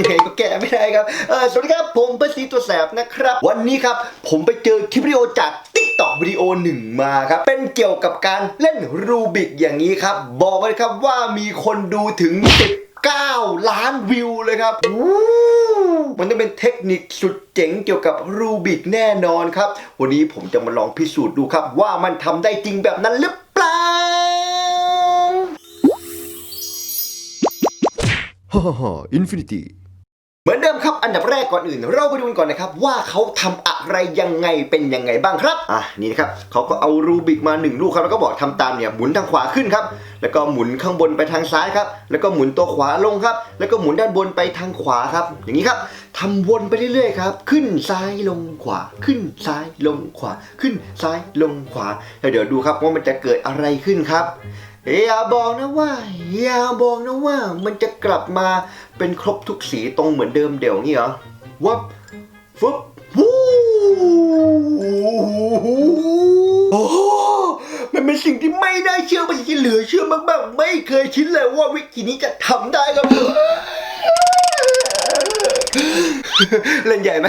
ยังไงก็แก้ไม่ได้ครับเออสวัสดีครับผมเประสีตัวแสบนะครับ วันนี้ครับผมไปเจอคลิปวิดีโอจากติ๊กต็อกวิดีโอหนึ่งมาครับ เป็นเกี่ยวกับการเล่นรูบิกอย่างนี้ครับ บอกเลยครับว่ามีคนดูถึง 19 ล้านวิวเลยครับอู้มันต้องเป็นเทคนิคสุดเจ๋งเกี่ยวกับรูบิกแน่นอนครับ วันนี้ผมจะมาลองพิสูจน์ดูครับ ว่ามันทำได้จริงแบบนั้นหรือ เปล่าฮ่ ครับอันดับแรกก่อนอื่น เราไปดูกันก่อนนะครับว่าเขาทำอะไรยังไงเป็นยังไงบ้างครับอะนี่นะครับเขาก็เอารูบิกมาหนึ่งลูกครับแล้วก็บอกทำตามเนี่ยหมุนทางขวาขึ้นครับแล้วก็หมุนข้างบนไปทางซ้ายครับแล้วก็หมุนตัวขวาลงครับ แล้วก็หมุนด้านบนไปทางขวาครับ อย่างนี้ครับทำวนไปเรื่อยๆครับขึ้นซ้ายลงขวา ขึ้นซ้ายลงขวา ขึ้นซ้ายลงขวาแล้วเดี๋ยวดูครับว่ามันจะเกิดอะไรขึ้นครับอย่าบอกนะว่าอย่าบอกนะว่า มันจะกลับมาเป็นครบทุกสีตรงเหมือนเดิมเดี๋ยวนี้เหรอวับฟึบวู้โอ้โหมันเป็นสิ่งที่ไม่น่าเชื่อเป็นสิ่งที่เหลือเชื่อมากๆ ไม่เคยคิดเลยว่าวิธีนี้จะทำได้ครับ เล่นใหญ่ไหม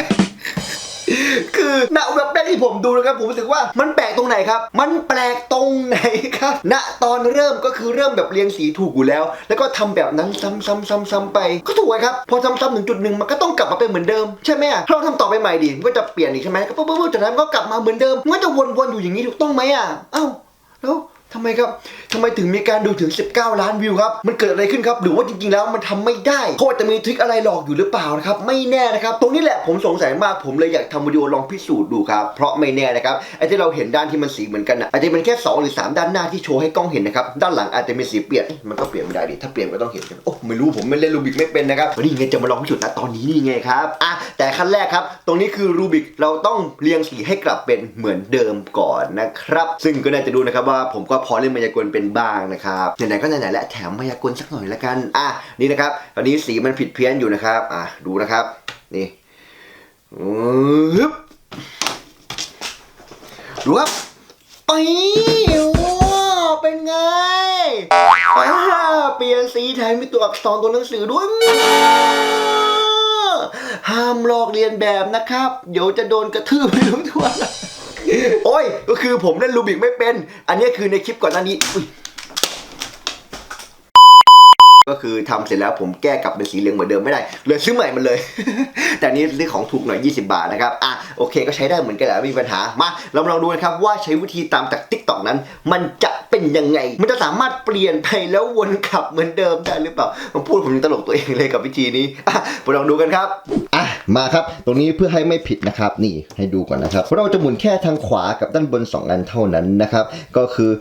คือณเว็บแรกที่ผมดูนะครับผมรู้สึกว่ามันแปลกตรงไหนครับ มันแปลกตรงไหนครับณตอนเริ่มก็คือเริ่มแบบเรียงสีถูกอยู่แล้ว แล้วก็ทำแบบนั้นซ้ำๆๆๆไป ก็ถูกครับพอซ้ำๆถึงจุดหนึ่งมันก็ต้องกลับมาเป็นเหมือนเดิมใช่ไหมถ้าเราทำต่อไปใหม่ดิมันก็จะเปลี่ยนอีกใช่ไหมก็ปุ๊บปุ๊บปุ๊บจากนั้นมันก็กลับมาเหมือนเดิมมันก็จะวนๆอยู่อย่างนี้ถูกต้องไหมอะเอ้าแล้ว ทำไมครับทำไมถึงมีการดูถึง 19 ล้านวิวครับ มันเกิดอะไรขึ้นครับ หรือว่าจริงๆ แล้วมันทำไม่ได้เขาอาจจะมีทริคอะไรหลอกอยู่หรือเปล่านะครับ ไม่แน่นะครับ ตรงนี้แหละผมสงสัยมาก ผมเลยอยากทำวิดีโอลองพิสูจน์ดูครับ เพราะไม่แน่นะครับไอ้ที่เราเห็นด้านที่มันสีเหมือนกันนะอาจจะเป็นแค่ 2 หรือ 3 ด้านหน้าที่โชว์ให้กล้องเห็นนะครับ ด้านหลังอาจจะมีสีเปลี่ยน มันก็เปลี่ยนไม่ได้ดิ ถ้าเปลี่ยนก็ต้องเห็นกันโอ้ ไม่รู้ผมไม่เล่นรูบิกไม่เป็นนะครับวันนี้ไงจะมาลองพิสูจน์นะตอนนี้นี่ไงครับอะแต่ขั้นแรกครับ ตรงนี้คือรูบิกเราต้องเรียงสีให้กลับเป็นเหมือนเดิมก่อนนะครับ ซึ่งก็น่าจะดูนะครับว่าผมก็พอเล่นมายากลเป็นบ้างนะครับไหนๆก็ไหนๆแล้วแถมมายากลสักหน่อยละกันอะนี่นะครับตอนนี้สีมันผิดเพี้ยนอยู่นะครับอะดูนะครับ นี่อึ๊บดูครับไปว้าเป็นไงอ่าเปลี่ยนสีแถมมีตัวอักษรตัวหนังสือด้วยห้ามลอกเรียนแบบนะครับ เดี๋ยวจะโดนกระทืบไปทั้งทั่ว โอ้ยก็คือผมเล่นรูบิกไม่เป็น อันนี้คือในคลิปก่อนหน้านี้อุ๊ย ก็คือทำเสร็จแล้วผมแก้กลับเป็นสีเหลืองเหมือนเดิมไม่ได้เลยซื้อใหม่มันเลย แต่นี้ซื้อของถูกหน่อย 20 บาทนะครับอะโอเคก็ใช้ได้เหมือนกันแหละไม่มีปัญหามาเราลองดูนะครับว่าใช้วิธีตามจาก t ิ k t o k นั้น มันจะเป็นยังไง มันจะสามารถเปลี่ยนไปแล้ววนกลับเหมือนเดิมได้หรือเปล่าผมพูดผมยังตลกตัวเองเลยกับวิธีนี้อะมาลองดูกันครับอะมาครับ ตรงนี้เพื่อให้ไม่ผิดนะครับนี่ให้ดูก่อนนะครับเราจะหมุนแค่ทางขวากับด้านบน 2 อันเท่านั้นนะครับก็คือ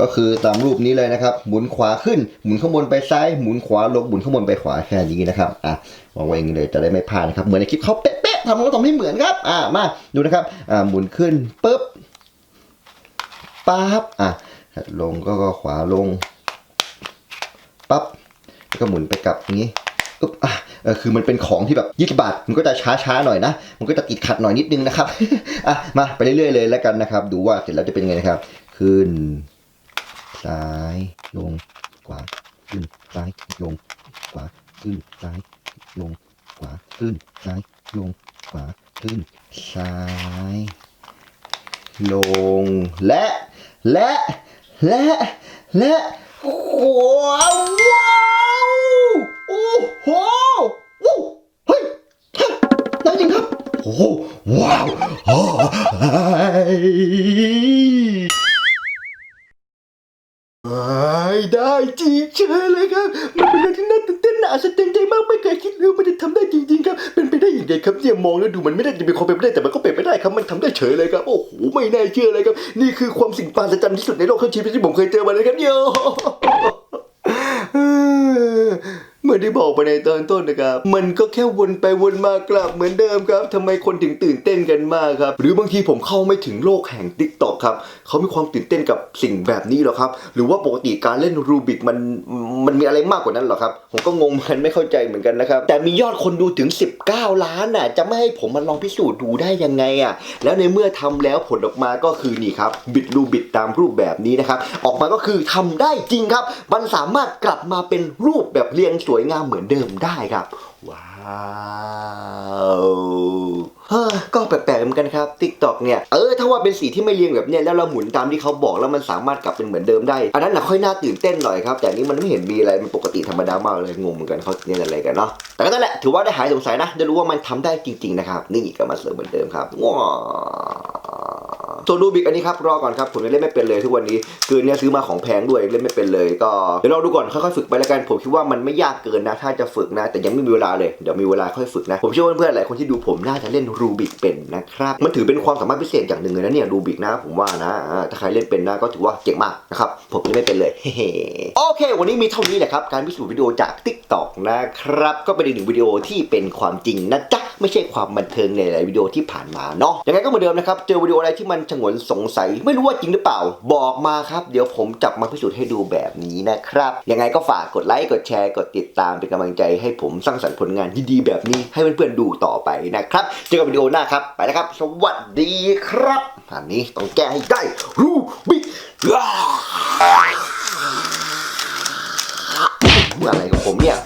ก็คือตามรูปนี้เลยนะครับ หมุนขวาขึ้น หมุนข้างบนไปซ้าย หมุนขวาลง หมุนข้างบนไปขวาแค่นี้นะครับ อะวางไว้อย่างนี้เลยจะได้ไม่พลาดนะครับ เหมือนในคลิปเขาเป๊ะๆทำมันก็ต้องให้เหมือนครับ อะมาดูนะครับ อ่าหมุนขึ้นปุ๊บปั๊บ อะลงก็ก็ขวาลงปั๊บแล้วก็หมุนไปกลับอย่างนี้อึ๊บอะเออคือมันเป็นของที่แบบยี่สิบบาทมันก็จะช้าๆหน่อยนะ มันก็จะติดขัดหน่อยนิดนึงนะครับ อะ มาไปเรื่อยๆเลยแล้วกันนะครับ ดูว่าเสร็จแล้วจะเป็นยังไงนะครับ ขึ้น ซ้าย ลง ขวา ขึ้น ซ้าย ลง ขวา ขึ้น ซ้าย ลง ขวา ขึ้น ซ้าย ลง ขวา ขึ้น ซ้าย ลง และ และ และ และว้าวว้าวโอ้โหโอ้เฮ้ยเฮ้ยนั่นจริงครับ โอ้โหว้าว ครับเนี่ยมองแล้วดูมันไม่ได้จะเป็นความเป็นไปได้แต่มันก็เป็นไปได้ครับมันทำได้เฉยเลยครับโอ้โหไม่น่าเชื่อเลยครับ นี่คือความสิ่งปาศจรรย์ที่สุดในโลกทั้งชีวิตที่ผมเคยเจอมาเลยครับโยเมือนที่บอกไปในตอนต้นนะครับ มันก็แค่วนไปวนมากลับเหมือนเดิมครับทำไมคนถึงตื่นเต้นกันมากครับ หรือบางทีผมเข้าไม่ถึงโลกแห่ง t ิ k t o k ครับเขามีความตื่นเต้นกับสิ่งแบบนี้หรอครับ หรือว่าปกติการเล่นรูบิกมัน มันมีอะไรมากกว่านั้นหรอครับ ผมก็งงมันไม่เข้าใจเหมือนกันนะครับ แต่มียอดคนดูถึง 19 ล้านน่ะ จะไม่ให้ผมมาลองพิสูจน์ดูได้ยังไงอะ แล้วในเมื่อทำแล้วผลออกมาก็คือนี่ครับ บิดรูบิดตามรูปแบบนี้นะครับ ออกมาก็คือทำได้จริงครับ มันสามารถกลับมาเป็นรูปแบบเรียงสวยงามเหมือนเดิมได้ครับ ว้าว เฮ้อก็แปลกๆเหมือนกันครับ TikTok เนี่ย เออ ถ้าว่าเป็นสีที่ไม่เรียงแบบเนี้ยแล้วเราหมุนตามที่เขาบอกแล้วมันสามารถกลับเป็นเหมือนเดิมได้ อันนั้นนะค่อยน่าตื่นเต้นหน่อยครับ แต่อันนี้มันไม่เห็นมีอะไร มันปกติธรรมดามากเลย งงเหมือนกันเขาเนี่ยอะไรกันเนาะ แต่ก็นั่นแหละ ถือว่าได้หายสงสัยนะ ได้รู้ว่ามันทำได้จริง ๆ นะครับ นี่ก็มาเสริมเหมือนเดิมครับว้า ส่วนรูบิกอันนี้ครับรอก่อนครับผมยังเล่นไม่เป็นเลยทุกวันนี้คือเนี่ยซื้อมาของแพงด้วยเล่นไม่เป็นเลยก็เดี๋ยวเราดูก่อนค่อยๆฝึกไปแล้วกันผมคิดว่ามันไม่ยากเกินนะ ถ้าจะฝึกนะ แต่ยังไม่มีเวลาเลยเดี๋ยวมีเวลาค่อยฝึกนะ ผมเชื่อว่าเพื่อนๆหลายคนที่ดูผมน่าจะเล่นรูบิกเป็นนะครับมันถือเป็นความสามารถพิเศษอย่างหนึ่งเลยนะเนี่ยรูบิกนะผมว่านะถ้าใครเล่นเป็นนะก็ถือว่าเก่งมากนะครับผมยังไม่เป็นเลยโอเค วันนี้มีเท่านี้แหละครับการพิสูจน์วิดีโอจาก Tik t o อกนะครับก็เป็นอีกหนึ่งวิดีโอที่เป็นความจริงนะจ๊ะไม่ใช่ความบันเทิงในหลายวิดีโอที่ผ่านมาเนาะยังไงก็เหมือนเดิมนะครับเจอวิดีโออะไรที่มันฉงนสงสัย ไม่รู้ว่าจริงหรือเปล่า บอกมาครับ เดี๋ยวผมจับมาพิสูจน์ให้ดูแบบนี้นะครับ ยังไงก็ฝากกดไลค์ กดแชร์ กดติดตามเป็นกำลังใจให้ผมสร้างสรรค์ผลงานดีๆแบบนี้ให้เพื่อนๆดูต่อไปนะครับเจอกันวิดีโอหน้าครับ ไปแล้วครับ สวัสดีครับอันนี้ต้องแก้ให้ได้รูบิกอะไรของผมเนี่ย